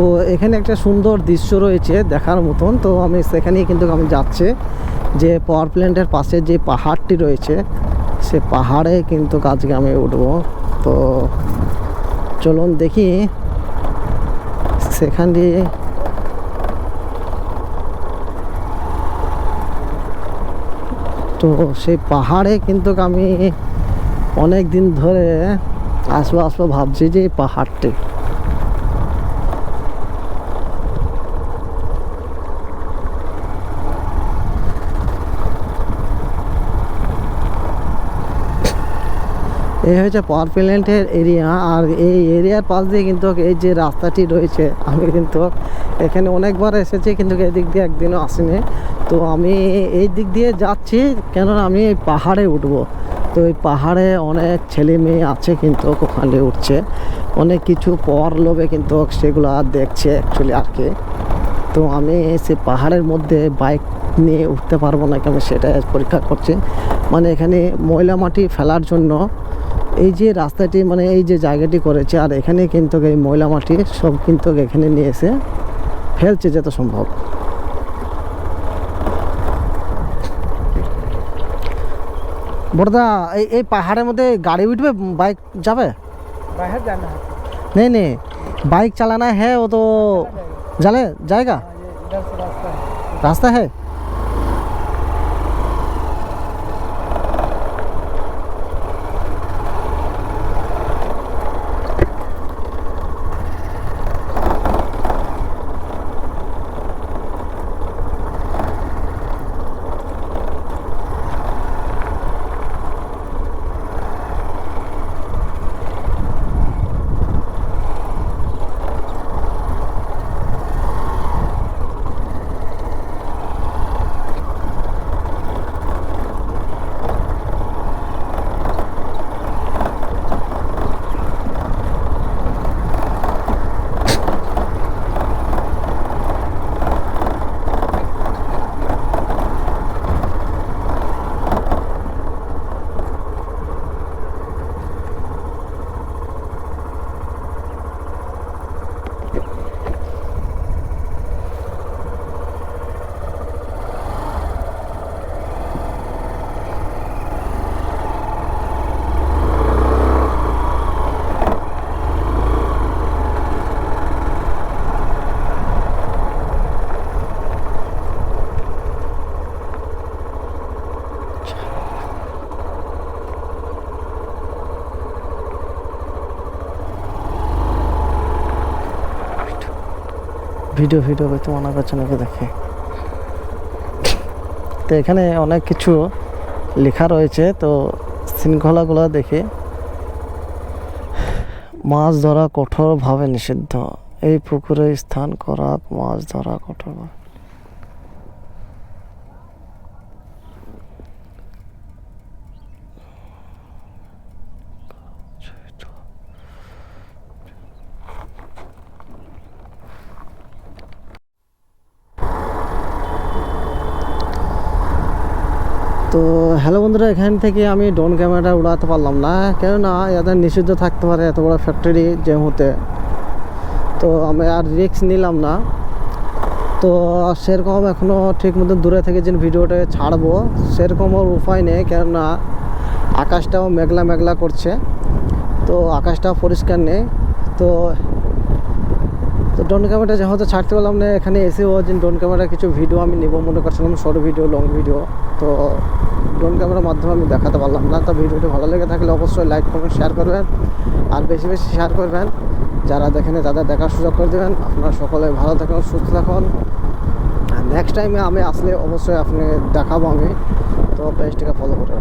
তো এখানে একটা সুন্দর দৃশ্য রয়েছে দেখার মতন। তো আমি সেখানেই কিন্তু আমি যাচ্ছি যে পাওয়ার প্ল্যান্টের পাশে যে পাহাড়টি রয়েছে, সে পাহাড়ে কিন্তু আজকে আমি উঠবো। তো চলুন দেখি সেখান দিয়ে তো সেই পাহাড়ে কিন্তু আমি অনেক দিন ধরে আসব আসব ভাবছি যে পাহাড়টি। এই হচ্ছে পাওয়ার এরিয়া, আর এই এরিয়ার পাশ দিয়ে কিন্তু এই যে রাস্তাটি রয়েছে, আমি কিন্তু এখানে অনেকবার এসেছি, কিন্তু এদিক দিয়ে একদিনও আসিনি। তো আমি এই দিক দিয়ে যাচ্ছি, কেননা আমি এই পাহাড়ে উঠবো। তো এই পাহাড়ে অনেক ছেলে মেয়ে আছে কিন্তু ওখানে উঠছে। অনেক কিছু পর লোভে কিন্তু সেগুলো আর দেখছে অ্যাকচুয়ালি আর কি। তো আমি সে পাহাড়ের মধ্যে বাইক নিয়ে উঠতে পারব না আমি সেটা পরীক্ষা করছি। মানে এখানে ময়লা মাটি ফেলার জন্য এই যে রাস্তাটি মানে এই যে জায়গাটি করেছে আর এখানে কিন্তু এই ময়লা মাটি সব কিন্তু এখানে নিয়ে এসে ফেলছে যত সম্ভব বড়দা এই এই পাহাড়ের মধ্যে গাড়ি উঠবে বাইক যাবে बाहर जाना है नहीं नहीं बाइक चलाना है वो तो चले जाएगा हाँ, ये इधर से रास्ता है रास्ता है ভিডিও ভিডিও হয়তো মনে করছে নাকি দেখে। তো এখানে অনেক কিছু লেখা রয়েছে, তো শৃঙ্খলাগুলো দেখে মাছ ধরা কঠোরভাবে নিষিদ্ধ। এই পুকুরে স্থান করা মাছ ধরা কঠোর তো হ্যালো বন্ধুরা, এখান থেকে আমি ড্রোন ক্যামেরাটা উড়াতে পারলাম না, কেননা এদের নিষিদ্ধ থাকতে পারে এত বড় ফ্যাক্টরি যেহেতু তো আমি আর রিস্ক নিলাম না। তো সেরকম এখনও ঠিক মতো দূরে থেকে যে ভিডিওটা ছাড়বো, সেরকম ওর উপায় নেই, কেননা আকাশটাও মেঘলা মেঘলা করছে। তো আকাশটাও পরিষ্কার নেই। তো ড্রোন ক্যামেরাটা যেহেতু ছাড়তে পারলাম না, এখানে এসেও যে ড্রোন ক্যামেরা কিছু ভিডিও আমি নেব, মনে করছিলাম শর্ট ভিডিও লং ভিডিও তো ড্রোন ক্যামেরার মাধ্যমে আমি দেখাতে পারলাম না। তো ভিডিওটি ভালো লেগে থাকলে অবশ্যই লাইক কমেন্ট শেয়ার করবেন আর বেশি বেশি শেয়ার করবেন। যারা দেখেন তাদের দেখার সুযোগ করে দেবেন। আপনারা সকলে ভালো থাকুন, সুস্থ থাকুন। নেক্সট টাইমে আমি আসলে অবশ্যই আপনি দেখাবো আমি। তো পেজটিকে ফলো করে